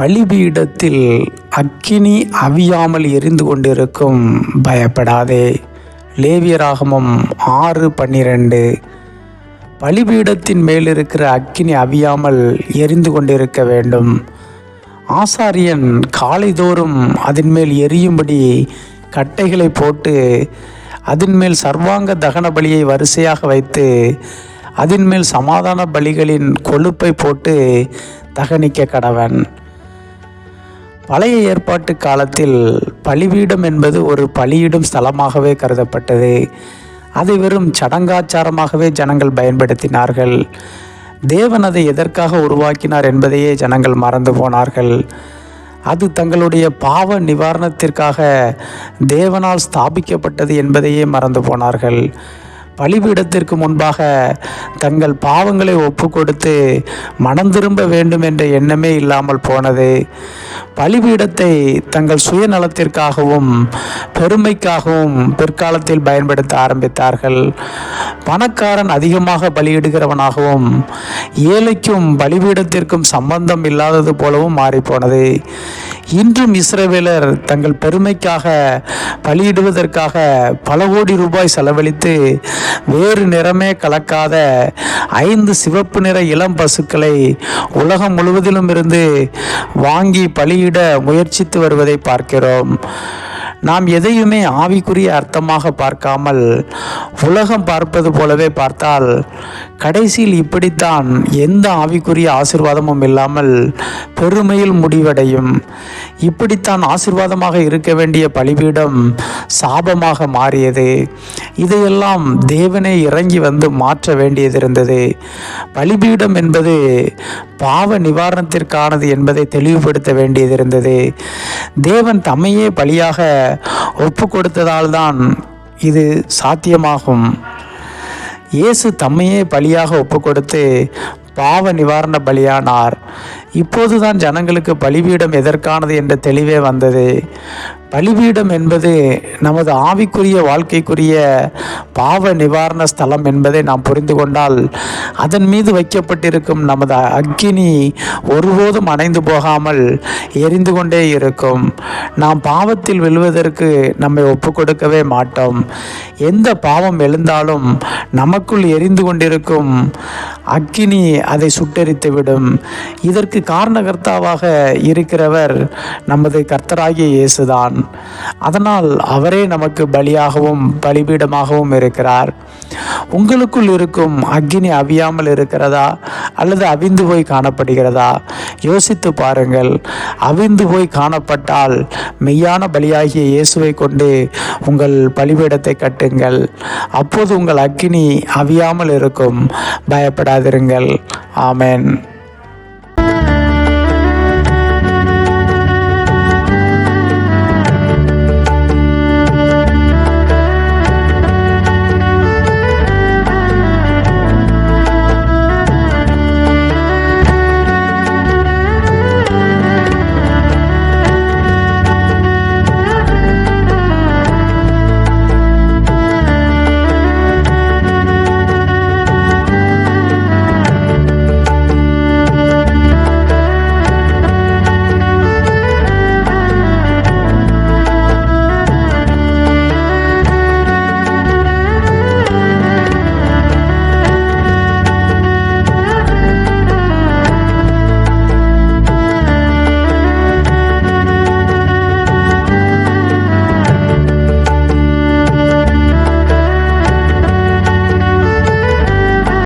பலிபீடத்தில் அக்கினி அவியாமல் எரிந்து கொண்டிருக்கும் பயப்படாதே. லேவியராகமம் ஆறு பன்னிரண்டு. பலிபீடத்தின் மேல் இருக்கிற அக்கினி அவியாமல் எரிந்து கொண்டிருக்க வேண்டும். ஆசாரியன் காலைதோறும் அதன் மேல் எரியும்படி கட்டைகளை போட்டு அதன் மேல் சர்வாங்க தகன பலியை வரிசையாக வைத்து அதன் மேல் சமாதான பலிகளின் கொழுப்பை போட்டு தகனிக்க கடவன். பழைய ஏற்பாட்டு காலத்தில் பலிபீடம் என்பது ஒரு பலியிடும் ஸ்தலமாகவே கருதப்பட்டது. அதை வெறும் சடங்காச்சாரமாகவே ஜனங்கள் பயன்படுத்தினார்கள். தேவன் அதை எதற்காக உருவாக்கினார் என்பதையே ஜனங்கள் மறந்து போனார்கள். அது தங்களுடைய பாவ நிவாரணத்திற்காக தேவனால் ஸ்தாபிக்கப்பட்டது என்பதையே மறந்து போனார்கள். பலிபீடத்திற்கு முன்பாக தங்கள் பாவங்களை ஒப்பு கொடுத்து மனம் திரும்ப வேண்டும் என்ற எண்ணமே இல்லாமல் போனது. பலிபீடத்தை தங்கள் சுயநலத்திற்காகவும் பெருமைக்காகவும் பிற்காலத்தில் பயன்படுத்த ஆரம்பித்தார்கள். பணக்காரன் அதிகமாக பலியிடுகிறவனாகவும் ஏழைக்கும் பலிபீடத்திற்கும் சம்பந்தம் இல்லாதது போலவும் மாறிப்போனது. இன்றும் இஸ்ரேவேலர் தங்கள் பெருமைக்காக பலியிடுவதற்காக பல கோடி ரூபாய் செலவழித்து வேறு நிறமே கலக்காத ஐந்து சிவப்பு நிற இளம் பசுக்களை உலகம் முழுவதிலும் இருந்து வாங்கி பலியிட முயற்சித்து வருவதை பார்க்கிறோம். நாம் எதையுமே ஆவிக்குரிய அர்த்தமாக பார்க்காமல் உலகம் பார்ப்பது போலவே பார்த்தால் கடைசியில் இப்படித்தான் எந்த ஆவிக்குரிய ஆசிர்வாதமும் இல்லாமல் பெருமையில் முடிவடையும். இப்படித்தான் ஆசிர்வாதமாக இருக்க வேண்டிய பலிபீடம் சாபமாக மாறியது. இதையெல்லாம் தேவனே இறங்கி வந்து மாற்ற வேண்டியது இருந்தது பலிபீடம் என்பது பாவ நிவாரணத்திற்கானது என்பதை தெளிவுபடுத்த வேண்டியது இருந்தது தேவன் தம்மையே பலியாக ஒப்பு கொடுத்ததால் தான் இது சாத்தியமாகும். இயேசு தம்மையே பலியாக ஒப்பு கொடுத்து பாவ நிவாரண பலியானார். இப்போதுதான் ஜனங்களுக்கு பலிபீடம் எதற்கானது என்ற தெளிவே வந்தது. பலிபீடம் என்பது நமது ஆவிக்குரிய வாழ்க்கைக்குரிய பாவ நிவாரண ஸ்தலம் என்பதை நாம் புரிந்து கொண்டால் அதன் மீது வைக்கப்பட்டிருக்கும் நமது அக்கினி ஒருபோதும் அணைந்து போகாமல் எரிந்து கொண்டே இருக்கும். நாம் பாவத்தில் விழுவதற்கு நம்மை ஒப்பு கொடுக்கவே மாட்டோம். எந்த பாவம் எழுந்தாலும் நமக்குள் எரிந்து கொண்டிருக்கும் அக்கினி அதை சுட்டெரித்துவிடும். இதற்கு காரணகர்த்தாவாக இருக்கிறவர் நமது கர்த்தராகிய இயேசுதான். அதனால் அவரே நமக்கு பலியாகவும் பலிபீடமாகவும் இருக்கிறார். உங்களுக்குள் இருக்கும் அக்னி அவியாமல் இருக்கிறதா? அல்லது அவிந்து போய் காணப்படுகிறதா? யோசித்து பாருங்கள். அவிந்து போய் காணப்பட்டால் மெய்யான பலியாகிய இயேசுவை கொண்டு உங்கள் பலிபீடத்தை கட்டுங்கள். அப்போது உங்கள் அக்னி அவியாமல் இருக்கும். பயப்படாதிருங்கள். ஆமேன்.